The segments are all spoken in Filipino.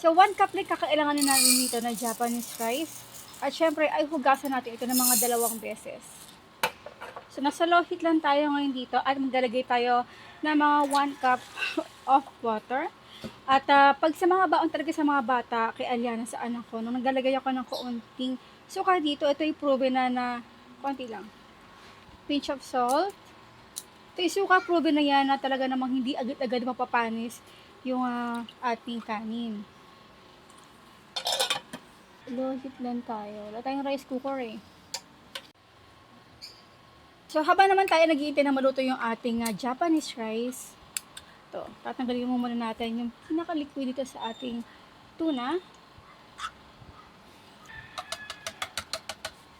So, one cup like kakailanganin natin dito na Japanese rice. At syempre, ay hugasan natin ito ng mga dalawang beses. So, nasa low heat lang tayo ngayon dito at maglalagay tayo ng mga 1 cup of water. At ah, pag sa mga baon talaga sa mga bata, kay Aliana sa anak ko, nung naglalagay ako ng kaunting suka dito, ito ay proven na na konti lang. Pinch of salt. Ito yung suka proven na yan na talaga namang hindi agad-agad mapapanis yung ah, ating kanin. Heat lang tayo. Wala tayong rice cooker eh. So, habang naman tayo naghihintay na maluto yung ating ah, Japanese rice, to, tatanggalin mo muna natin yung pinaka-liquid dito sa ating tuna.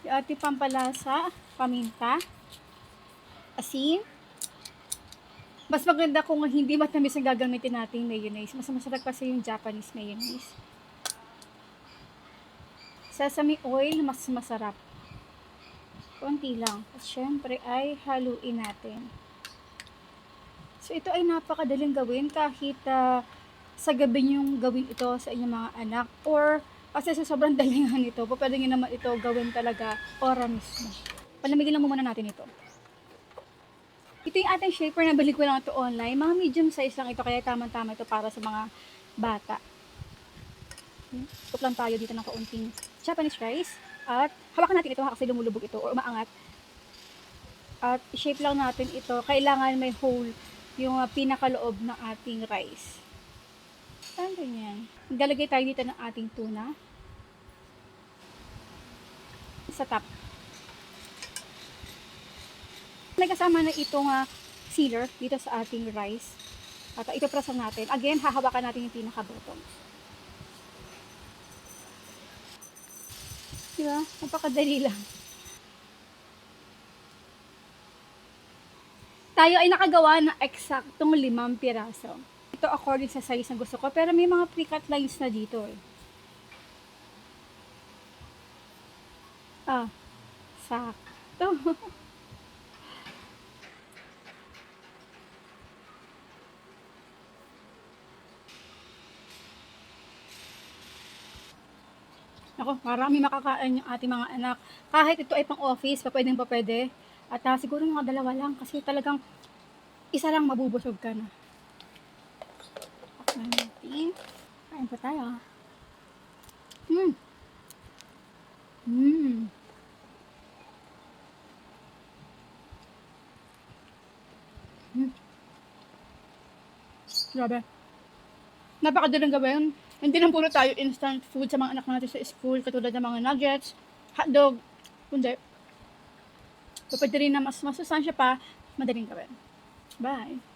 Yung ating pampalasa, paminta, asin. Mas maganda kung hindi matamis ang gagamitin natin mayonnaise. Mas masarap kasi yung Japanese mayonnaise. Sesame oil, mas masarap. Konti lang. At syempre ay haluin natin. So ito ay napakadaling gawin kahit ah, sa gabi niyong gawin ito sa inyong mga anak or kasi sa sobrang dalingan nito, pwede nyo naman ito gawin talaga ora mismo. Palamigin lang muna natin ito. Ito yung ating shaper na balik ko lang ito online. Mga medium size lang ito kaya tamang-tama ito para sa mga bata. Hmm, Tup lang tayo dito ng kaunting Japanese rice. At hawakan natin ito ha, kasi lumulubog ito o umaangat. At shape lang natin ito. Kailangan may hole yung uh, pinakaloob ng ating rice. Saan ganyan? Galagay tayo dito ng ating tuna. Sa top. Nagkasama na itong uh, sealer dito sa ating rice. At uh, ipaprasa natin. Again, hahawakan natin yung pinaka-bottom. Diba? Napakadali lang. Tayo ay nakagawa ng eksaktong limang piraso. Ito according sa size na gusto ko. Pero may mga pre-cut lines na dito eh. Ah, sakto. Ako, marami makakain yung ating mga anak. Kahit ito ay pang office, pa pwedeng pa pwede. At ah, siguro mga dalawa lang kasi talagang isa lang mabubusog ka na. Okay, natin. Kain pa tayo. Hmm. Hmm. Hmm. Grabe. Napakadaling gawin. Hindi lang puro tayo instant food sa mga anak natin sa school, katulad ng mga nuggets, hotdog, kundi pwede rin na mas masustansya pa, madaling gawin. Bye!